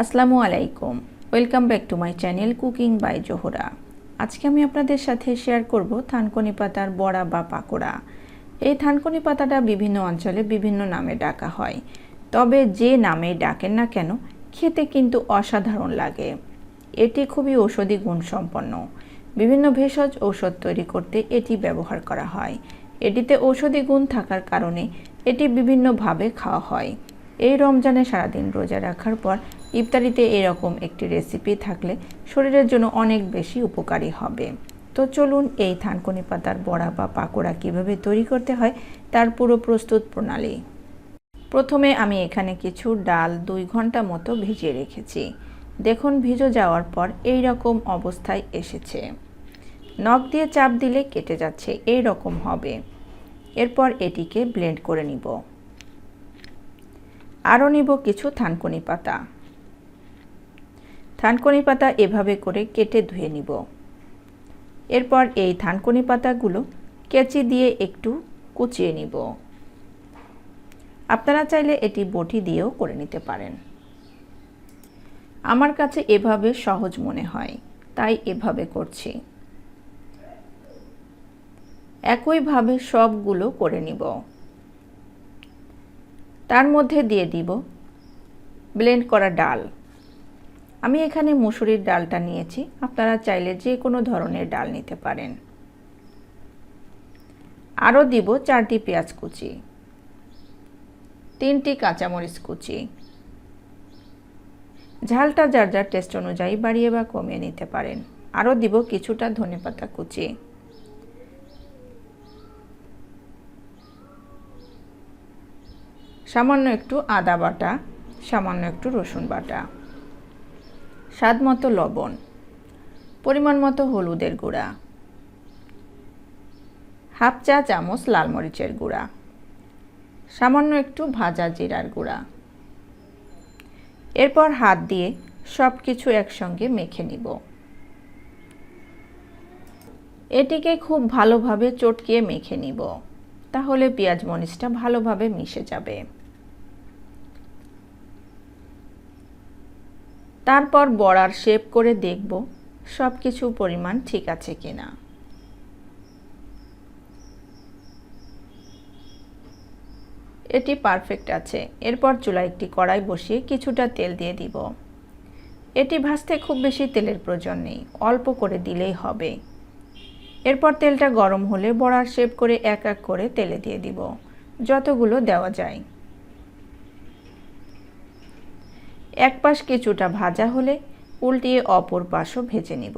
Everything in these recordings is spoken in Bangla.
আসসালামু আলাইকুম। Welcome back to my channel cooking by Zohra আজকে আমি আপনাদের সাথে শেয়ার করব থানকনি পাতার বড়া বা পাকোড়া। এই থানকনি পাতাটা বিভিন্ন অঞ্চলে বিভিন্ন নামে ডাকা হয়। তবে যে নামে ডাকেন না কেন, খেতে কিন্তু অসাধারণ লাগে। এটি খুবই ঔষধি গুণসম্পন্ন। বিভিন্ন ভেষজ ঔষধ তৈরি করতে এটি ব্যবহার করা হয়। এটিতে ঔষধি গুণ থাকার কারণে এটি বিভিন্নভাবে খাওয়া হয়। এই রমজানে সারাদিন রোজা রাখার পর ইফতারিতে এরকম একটি রেসিপি থাকলে শরীরের জন্য অনেক বেশি উপকারী হবে। তো চলুন এই থানকুনি পাতার বড়া বা পাকোড়া কীভাবে তৈরি করতে হয় তার পুরো প্রস্তুত প্রণালী। প্রথমে আমি এখানে কিছু ডাল দুই ঘণ্টা মতো ভিজিয়ে রেখেছি। দেখুন ভিজো যাওয়ার পর এই রকম অবস্থায় এসেছে। নখ দিয়ে চাপ দিলে কেটে যাচ্ছে এই রকম হবে। এরপর এটিকে ব্লেন্ড করে নিব। আরও নিব কিছু থানকুনি পাতা। থানকুনি পাতা এভাবে করে কেটে ধুয়ে নিব। এরপর এই থানকুনি পাতাগুলো কেচি দিয়ে একটু কুচিয়ে নিব। আপনারা চাইলে এটি বটি দিয়েও করে নিতে পারেন। আমার কাছে এভাবে সহজ মনে হয়, তাই এভাবে করছি। একইভাবে সবগুলো করে নিব। তার মধ্যে দিয়ে দিব ব্লেন্ড করা ডাল। আমি এখানে মুসুরির ডালটা নিয়েছি। আপনারা চাইলে যে কোনো ধরনের ডাল নিতে পারেন। আরও দিব চারটি পেঁয়াজ কুচি, তিনটি কাঁচামরিচ কুচি। ঝালটা যার যার টেস্ট অনুযায়ী বাড়িয়ে বা কমিয়ে নিতে পারেন। আরও দিব কিছুটা ধনেপাতা কুচি। সামান্য একটু আদা বাটা, সামান্য একটু রসুন বাটা। স্বাদ মতো লবণ, পরিমাণ মতো হলুদের গুঁড়া, হাফ চা চামচ লাল মরিচের গুঁড়া, সামান্য একটু ভাজা জিরার গুঁড়া। এরপর হাত দিয়ে সব কিছু একসঙ্গে মেখে নিব। এটিকে খুব ভালোভাবে চটকিয়ে মেখে নিব, তাহলে পেঁয়াজ মরিচটা ভালোভাবে মিশে যাবে। তারপর বড়ার শেপ করে দেখব সব কিছু পরিমাণ ঠিক আছে কিনা। এটি পারফেক্ট আছে। এরপর চুলায় একটি কড়াই বসিয়ে কিছুটা তেল দিয়ে দিব। এটি ভাজতে খুব বেশি তেলের প্রয়োজন নেই, অল্প করে দিলেই হবে। এরপর তেলটা গরম হলে বড়ার শেপ করে এক এক করে তেলে দিয়ে দিব, যতগুলো দেওয়া যায়। এক পাশ কিছুটা ভাজা হলে উল্টিয়ে অপর পাশও ভেজে নিব।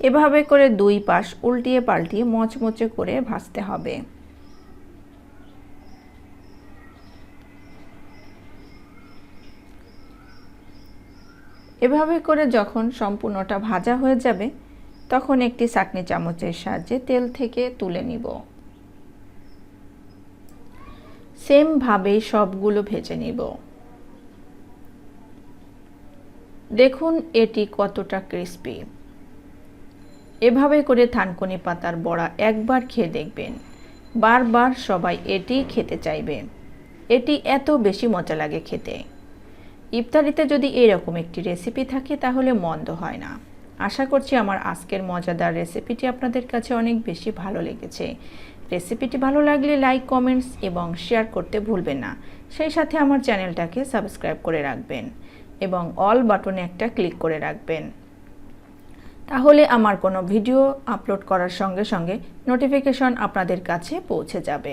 এভাবে করে দুই পাশ উল্টিয়ে পাল্টিয়ে মচমচে করে ভাজতে হবে। এভাবে করে যখন সম্পূর্ণটা ভাজা হয়ে যাবে, তখন একটি চাকনি চামচের সাহায্যে তেল থেকে তুলে নিব। সেমভাবেই সবগুলো ভেজে নিব। দেখুন এটি কতটা ক্রিস্পি। এভাবে করে থানকুনি পাতার বড়া একবার খেয়ে দেখবেন। বারবার সবাই এটি খেতে চাইবে। এটি এত বেশি মজা লাগে খেতে। ইফতারিতে যদি এরকম একটি রেসিপি থাকে তাহলে মন্দ হয় না। আশা করছি আমার আজকের মজাদার রেসিপিটি আপনাদের কাছে অনেক বেশি ভালো লেগেছে। রেসিপিটি ভালো লাগলে লাইক, কমেন্টস এবং শেয়ার করতে ভুলবেন না। সেই সাথে আমার চ্যানেলটাকে সাবস্ক্রাইব করে রাখবেন এবং অল বাটনে একটা ক্লিক করে রাখবেন। তাহলে আমার কোনো ভিডিও আপলোড করার সঙ্গে সঙ্গে নোটিফিকেশন আপনাদের কাছে পৌঁছে যাবে।